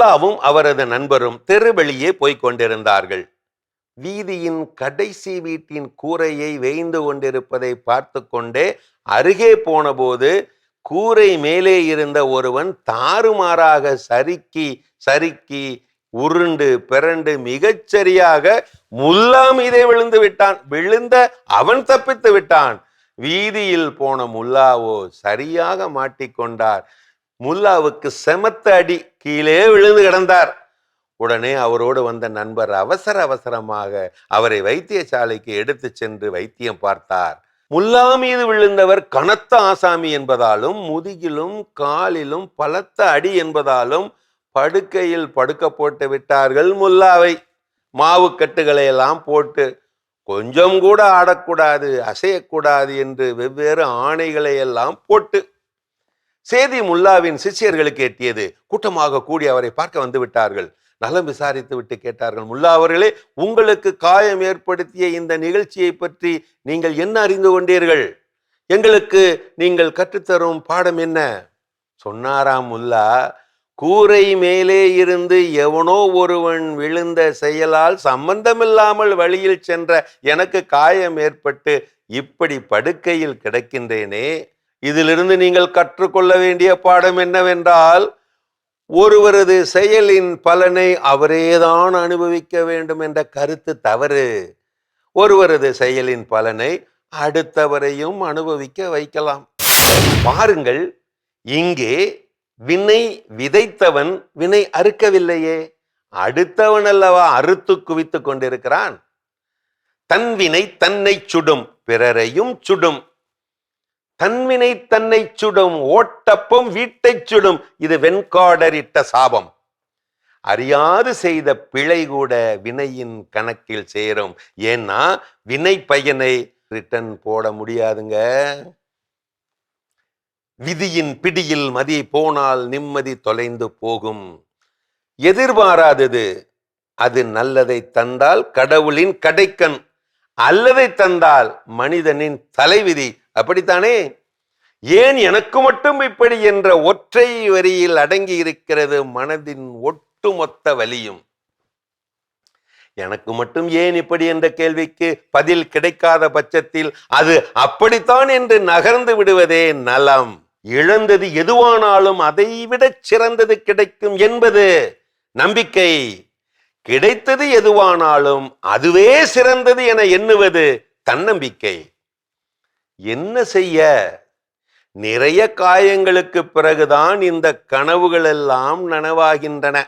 முல்லாவும் அவரது நண்பரும் தெருவெளியே போய்க் கொண்டிருந்தார்கள் வீதியின் கடைசி வீட்டின் கூரையை வேய்ந்து கொண்டிருப்பதை பார்த்து கொண்டே அருகே போனபோது கூரை மேலே இருந்த ஒருவன் தாறுமாறாக சறுக்கி சறுக்கி உருண்டு பிறண்டு மிகச்சரியாக முல்லா மீதே விழுந்து விட்டான். விழுந்த அவன் தப்பித்து விட்டான். வீதியில் போன முல்லாவோ சரியாக மாட்டிக்கொண்டார். முல்லாவுக்கு செமத்த அடி கீழே விழுந்து கிடந்தார். உடனே அவரோடு வந்த நண்பர் அவசர அவசரமாக அவரை வைத்தியசாலைக்கு எடுத்து சென்று வைத்தியம் பார்த்தார். முல்லா மீது விழுந்தவர் கனத்த ஆசாமி என்பதாலும் முதுகிலும் காலிலும் பலத்த அடி என்பதாலும் படுக்கையில் படுக்க போட்டு விட்டார்கள் முல்லாவை. மாவு கட்டுகளை எல்லாம் போட்டு கொஞ்சம் கூட ஆடக்கூடாது அசையக்கூடாது என்று வெவ்வேறு ஆணைகளை எல்லாம் போட்டு சேதி முல்லாவின் சிஷியர்களுக்கு எட்டியது. கூட்டமாக கூடி அவரை பார்க்க வந்து விட்டார்கள். நலம் விசாரித்து விட்டு கேட்டார்கள் முல்லா அவர்களே உங்களுக்கு காயம் ஏற்படுத்திய இந்த நிகழ்ச்சியை பற்றி நீங்கள் என்ன அறிந்து கொண்டீர்கள்? எங்களுக்கு நீங்கள் கற்றுத்தரும் பாடம் என்ன? சொன்னாராம் முல்லா கூரை மேலே இருந்து எவனோ ஒருவன் விழுந்த செயலால் சம்பந்தமில்லாமல் வழியில் சென்ற எனக்கு காயம் ஏற்பட்டு இப்படி படுக்கையில் கிடக்கின்றேனே. இதிலிருந்து நீங்கள் கற்றுக்கொள்ள வேண்டிய பாடம் என்னவென்றால் ஒருவரது செயலின் பலனை அவரேதான் அனுபவிக்க வேண்டும் என்ற கருத்து தவறு. ஒருவரது செயலின் பலனை அடுத்தவரையும் அனுபவிக்க வைக்கலாம். பாருங்கள் இங்கே வினை விதைத்தவன் வினை அறுக்கவில்லையே. அடுத்தவன் அல்லவா அறுத்து குவித்துக் கொண்டிருக்கிறான்? தன் வினை தன்னை சுடும் பிறரையும் சுடும். தன்வினை தன்னை சுடும் ஓட்டப்பம் வீட்டை சுடும் இது வெண்காடரிட்ட சாபம். அறியாது செய்த பிழை கூட வினையின் கணக்கில் சேரும். ஏன்னா வினை பயனை ரிட்டன் போட முடியாதுங்க. விதியின் பிடியில் மதி போனால் நிம்மதி தொலைந்து போகும். எதிர்பாராதது அது நல்லதை தந்தால் கடவுளின் கடைக்கண். அல்லதை தந்தால் மனிதனின் தலைவிதி அப்படித்தானே? ஏன் எனக்கு மட்டும் இப்படி என்ற ஒற்றை வரியில் அடங்கி இருக்கிறது மனதின் ஒட்டுமொத்த வலியும்? எனக்கு மட்டும் ஏன் இப்படி என்ற கேள்விக்கு பதில் கிடைக்காத பட்சத்தில் அது அப்படித்தான் என்று நகர்ந்து விடுவதே நலம். இழந்தது எதுவானாலும் அதைவிட சிறந்தது கிடைக்கும் என்பது நம்பிக்கை. கிடைத்தது எதுவானாலும் அதுவே சிறந்தது என எண்ணுவது தன்னம்பிக்கை. என்ன செய்ய? நிறைய காயங்களுக்கு பிறகுதான் இந்த கனவுகள் எல்லாம் நனவாகின்றன.